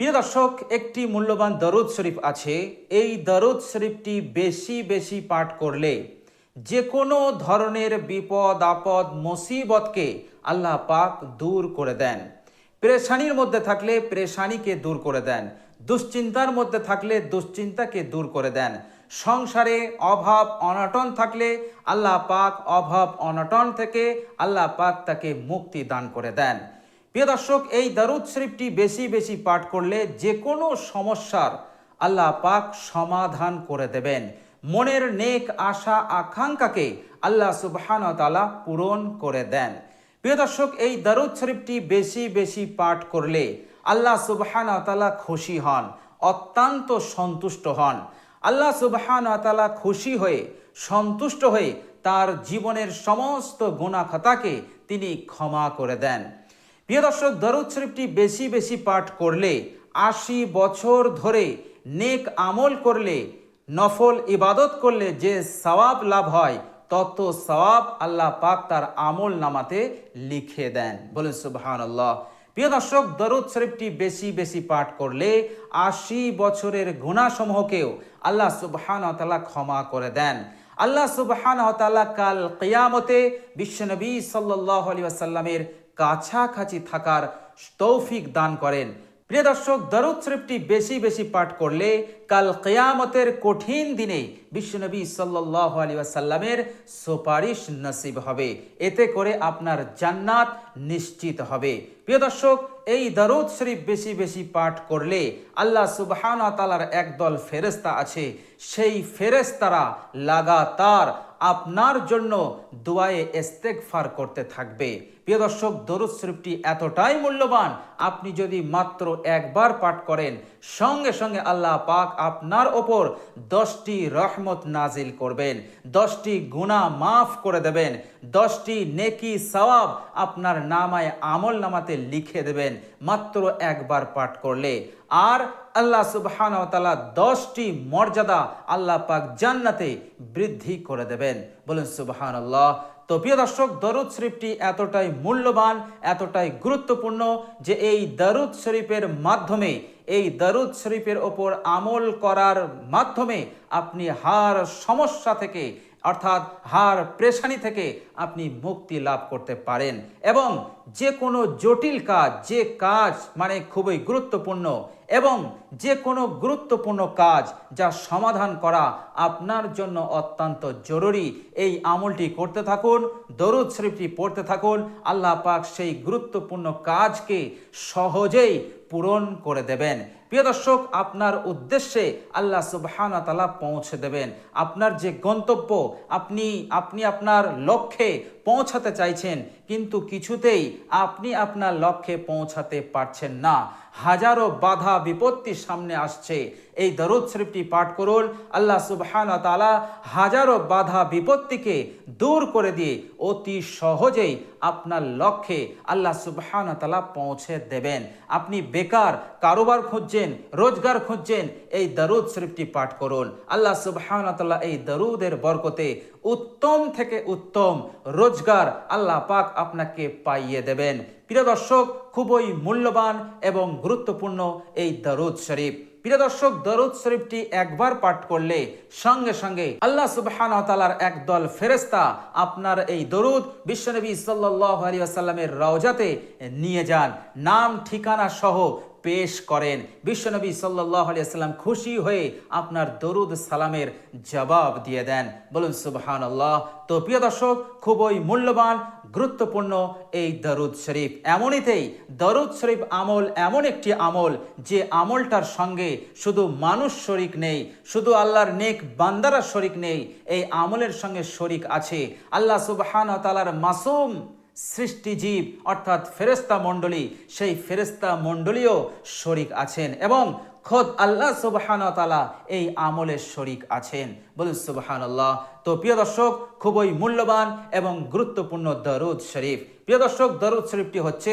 প্রিয় দর্শক, একটি মূল্যবান দরুদ শরীফ আছে। এই দরুদ শরীফটি বেশি বেশি পাঠ করলে যে কোনো ধরনের বিপদ, আপদ, মুসিবতকে আল্লাহ পাক দূর করে দেন। পেরেশানির মধ্যে থাকলে পেরেশানিকে দূর করে দেন। দুশ্চিন্তার মধ্যে থাকলে দুশ্চিন্তাকে দূর করে দেন। সংসারে অভাব, অনটন থাকলে আল্লাহ পাক অভাব, অনটন থেকে আল্লাহ পাক তাকে মুক্তি দান করে দেন। প্রিয় দর্শক, এই দারুদ শরীফটি বেশি বেশি পাঠ করলে যে কোনো সমস্যার আল্লাহ পাক সমাধান করে দেবেন। মনের নেক আশা, আকাঙ্ক্ষাকে আল্লাহ সুবহান তালা পূরণ করে দেন। প্রিয় দর্শক, এই দারুদ শরীফটি বেশি বেশি পাঠ করলে আল্লাহ সুবহান তালা খুশি হন, অত্যন্ত সন্তুষ্ট হন। আল্লাহ সুবহান তালা খুশি হয়ে, সন্তুষ্ট হয়ে তার জীবনের সমস্ত গুণাখাতাকে তিনি ক্ষমা করে দেন। প্রিয় দর্শক, দরুদ শরীফটি বেশি বেশি পাঠ করলে, আশি বছর ধরে নেক আমল করলে, নফল ইবাদত করলে যে সওয়াব লাভ হয়, তত সওয়াব আল্লাহ পাক তার আমল নামাতে লিখে দেন। বলেন সুবহান আল্লাহ প্রিয় দর্শক, দরুদ শরীফটি বেশি বেশি পাঠ করলে, আশি বছরের গুণাসমূহকেও আল্লাহ সুবহান তালা ক্ষমা করে দেন। আল্লাহ সুবহান তালা কাল কিয়ামতে বিশ্বনবী সাল্লাহ আলী আসাল্লামের কাছাকাছি থাকার তৌফিক দান করেন। প্রিয় দর্শক, দরুদ শরীফটি বেশি বেশি পাঠ করলে কাল কেয়ামতের কঠিন দিনে বিশ্বনবী সাল্লাহ আলী আসাল্লামের সুপারিশ নসিব হবে। এতে করে আপনার জান্নাত নিশ্চিত হবে। প্রিয় দর্শক, এই দরুদ শরীফ বেশি বেশি পাঠ করলে আল্লাহ সুবহান তালার একদল ফেরেস্তা আছে। সেই ফেরেস্তারা লাগাতার আপনার জন্য দোয়ায়ে ইস্তেগফার করতে থাকবে। প্রিয় দর্শক, দরুদ শরীফটি এতটাই মূল্যবান, আপনি যদি মাত্র একবার পাঠ করেন, সঙ্গে সঙ্গে আল্লাহ পাক আপনার ওপর দশটি রহমত নাজিল করবেন, দশটি গুণা মাফ করে দেবেন, দশটি নেকি সওয়াব আপনার নামায় আমল নামাতে লিখে দেবেন, মাত্র একবার পাঠ করলে। আর আল্লাহ সুবহান তালা দশটি মর্যাদা আল্লাহ পাক জান্নাতে বৃদ্ধি করে দেবেন। বলেন সুবহান আল্লাহ তো প্রিয় দর্শক, দরুদ শরীফটি এতটাই মূল্যবান, এতটাই গুরুত্বপূর্ণ যে এই দরুদ শরীফের মাধ্যমে, এই দরুদ শরীফের ওপর আমল করার মাধ্যমে আপনি হার সমস্যা থেকে অর্থাৎ হার প্রেশানি থেকে আপনি মুক্তি লাভ করতে পারেন এবং যে কোনো জটিল কাজ, যে কাজ মানে খুবই গুরুত্বপূর্ণ এবং যে কোনো গুরুত্বপূর্ণ কাজ যা সমাধান করা আপনার জন্য অত্যন্ত জরুরি, এই আমলটি করতে থাকুন, দরুদ শরীফটি পড়তে থাকুন, আল্লাহ পাক সেই গুরুত্বপূর্ণ কাজকে সহজেই পূরণ করে দেবেন। প্রিয় দর্শক, আপনার উদ্দেশ্যে আল্লাহ সুবহান তালা পৌঁছে দেবেন। আপনার যে গন্তব্য, আপনি আপনি আপনার লক্ষ্যে পৌঁছাতে চাইছেন কিন্তু কিছুতেই আপনি আপনার লক্ষ্যে পৌঁছাতে পারছেন না। হাজারো বাধা বিপত্তির সামনে আসছে। এই দরুদ শরীফটি পাঠ করুন। আল্লাহ সুবহান তালা হাজারো বাধা বিপত্তিকে দূর করে দিয়ে অতি সহজেই আপনার লক্ষ্যে আল্লাহ সুবহান তালা পৌঁছে দেবেন। আপনি বেকার, কারোবার খুঁজছেন, রোজগার খুঁজছেন, এই দরুদ শরীফটি পাঠ করুন। আল্লাহ সুবহান তাল্লাহ এই দরুদের বরকতে উত্তম থেকে উত্তম রোজগার আল্লাহ পাক আপনাকে পাইয়ে দেবেন। প্রিয় দর্শক, খুবই মূল্যবান এবং গুরুত্বপূর্ণ এই দরুদ শরীফ। প্রিয় দর্শক, দরুদ শরীফটি একবার পাঠ করলে সঙ্গে সঙ্গে আল্লাহ সুবহান তালার একদল ফেরেস্তা আপনার এই দরুদ বিশ্বনবী সাল্লাহ আলী আসাল্লামের রওজাতে নিয়ে যান। নাম, ঠিকানা সহ পেশ করেন। বিশ্বনবী সাল্লাহ আলিয়াল্লাম খুশি হয়ে আপনার দরুদ সালামের জবাব দিয়ে দেন। বলুন সুবহান আল্লাহ তো প্রিয় দর্শক, খুবই মূল্যবান, গুরুত্বপূর্ণ এই দরুদ শরীফ। এমনিতেই দরুদ শরীফ আমল এমন একটি আমল যে আমলটার সঙ্গে শুধু মানুষ শরিক নেই, শুধু আল্লাহর নেক বান্দারা শরিক নেই, এই আমলের সঙ্গে শরিক আছে। আল্লাহ সুবহান তালার মাসুম সৃষ্টিজীব অর্থাৎ ফেরেস্তা মণ্ডলী, সেই ফেরেস্তা মণ্ডলীও শরিক আছেন এবং খোদ আল্লাহ সুবহান তালা এই আমলের শরিক আছেন। বলুন সুবহান আল্লাহ তো প্রিয় দর্শক, খুবই মূল্যবান এবং গুরুত্বপূর্ণ দরুদ শরীফ। প্রিয় দর্শক, দরুদ শরীফটি হচ্ছে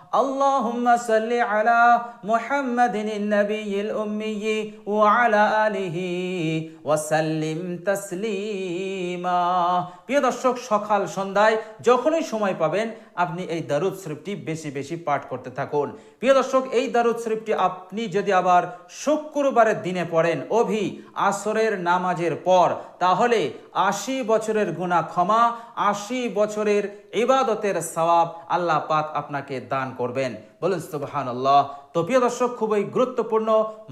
اللهم صل على محمد النبي الأمي وعلى آله وسلم تسليما প্রিয় দর্শক সকাল সন্ধ্যায় যখনই সময় পাবেন আপনি এই দারুদ শরীফটি বেশি বেশি পাঠ করতে থাকুন প্রিয় দর্শক এই দারুদ শরীফটি আপনি যদি আবার শুক্রবারের দিনে পড়েন অভি আসরের নামাজের পর তাহলে আশি বছরের গুণা ক্ষমা আশি বছরের ইবাদতের সওয়াব আল্লাহ পাক আপনাকে দান করবেন। বলুন সুবহান আল্লাহ তো প্রিয় দর্শক, খুবই গুরুত্বপূর্ণ,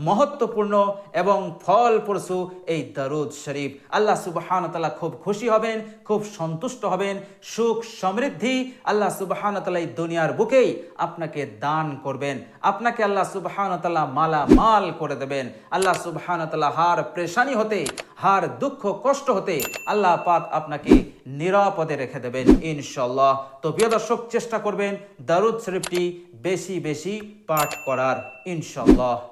মহত্বপূর্ণ এবং ফলপ্রসূ এই দারুদ শরীফ। আল্লাহ সুবহান তাআলা খুব খুশি হবেন, খুব সন্তুষ্ট হবেন, সুখ সমৃদ্ধি আল্লাহ সুবহান তাআলা এই দুনিয়ার বুকেই আপনাকে দান করবেন। আপনাকে আল্লাহ সুবহান তাআলা মালা মাল করে দেবেন। আল্লাহ সুবহান তাআলা হার প্রেশানি হতে হার, দুঃখ, কষ্ট হতে আল্লাহ পাক আপনাকে নিরাপদে রেখে দেবেন ইনশাল্লাহ তো প্রিয় দর্শক, চেষ্টা করবেন দারুদ শরীফটি বেশি বেশি পাঠ করার ইনশাল্লাহ